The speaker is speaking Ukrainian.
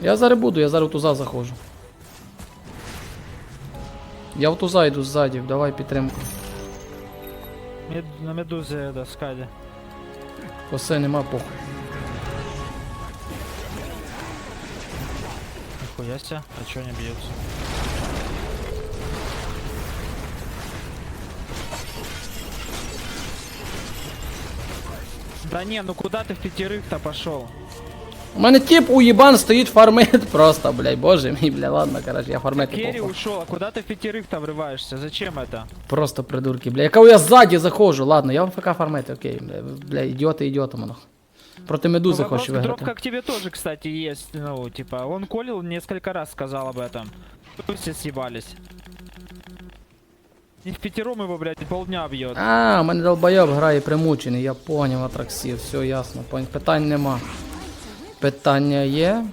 Я зараз буду, я зараз в туза заходжу. Я в туза йду ззаді, давай підтримку. Мед, на медузе, да, скаде. Коси нема похуй. Нихуя себе, а чё они бьются? Да не, ну куда ты в пятерых-то пошел? У мене тип уїбан стоїть фармит просто, блядь, боже мій, бля, ладно, короче, я фармити Керри похуй. ушел, а куда ты в пятерых-то врываешься? Зачем это? Просто придурки, бля. Яка я ззаді заходжу, ладно, я в ФК фармити, окей, бля, бля, ідіоти ідіотами, нахуй. Проти медузи Ну, вопрос хочу Петровка виграти. к тебе тоже, кстати, есть. Ну, типа, он колил несколько раз сказал об этом. Ну, Все съебались. И в пятером его, блядь, полдня бьет. А, у мене долбойоб грає примучений, я поняв, атраксів, все ясно, поняв. Питань нема. Питання є.